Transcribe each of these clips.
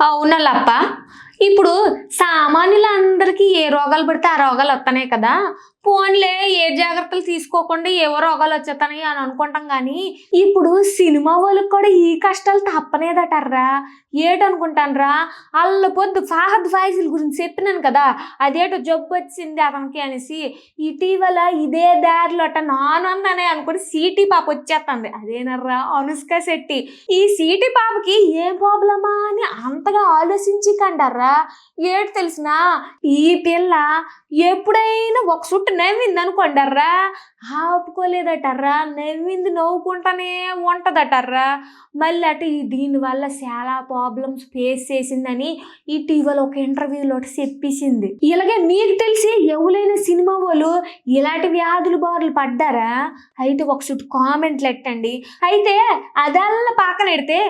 అవునల్లప్ప ఇప్పుడు సామాన్యులందరికీ ఏ రోగాలు పడితే ఆ రోగాలు వస్తున్నాయి కదా. పోన్లే ఏ జాగ్రత్తలు తీసుకోకుండా ఏవో రోగాలు వచ్చేస్తాయి అని అనుకుంటాం కానీ ఇప్పుడు సినిమా వాళ్ళకి కూడా ఈ కష్టాలు తప్పనేదటర్రా? ఏటనుకుంటానరా? అల్ల పొద్దు ఫాహద్ ఫాయిజుల గురించి చెప్పినాను కదా అదేటో జబ్బు వచ్చింది అతనికి అనేసి ఇటీవల ఇదే దారిలో అట్ట నానన్ననే అనుకుని సీటీ పాప వచ్చేస్తుంది అదేనర్రా? అనుష్క శెట్టి. ఈ సీటీ పాపకి ఏం ప్రాబ్లమా అని అంతగా ఆలోచించి కండారా ఏడు తెలిసినా ఈ పిల్ల ఎప్పుడైనా ఒక సుట్టు నవ్వింది అనుకోండర్రా ఆపుకోలేదటర్రా నవ్వింది నవ్వుకుంటానే ఉంటుందటర్రా. మళ్ళీ అటు ఈ దీనివల్ల చాలా ప్రాబ్లమ్స్ ఫేస్ చేసిందని ఇటీవల ఒక ఇంటర్వ్యూలో ఒకటి చెప్పేసింది. ఇలాగే మీకు తెలిసి ఎవరైనా సినిమా వాళ్ళు ఇలాంటి వ్యాధులు బారులు పడ్డారా? అయితే ఒక చుట్టూ కామెంట్లు ఎట్టండి అయితే అదల్లా పక్కన పెడితే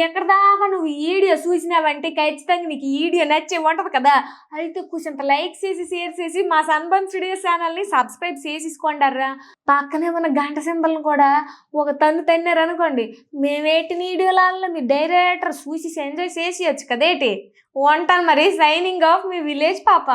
ఎక్కడ దాకా నువ్వు వీడియో చూసినావంటే ఖచ్చితంగా నీకు వీడియో నచ్చే ఉంటది కదా. అయితే కొంచెంత లైక్ చేసి షేర్ చేసి మా సన్బన్ స్టూడియో ఛానల్ని సబ్స్క్రైబ్ చేసేసుకోండారా పక్కనే ఉన్న గంట సింబల్ని కూడా ఒక తన్ను తన్నారు అనుకోండి. మేమేటి వీడియోలలో మీ డైరెక్టర్ చూసి ఎంజాయ్ చేసేయచ్చు కదేటి వంట మరి సైనింగ్ ఆఫ్ మీ విలేజ్ పాప.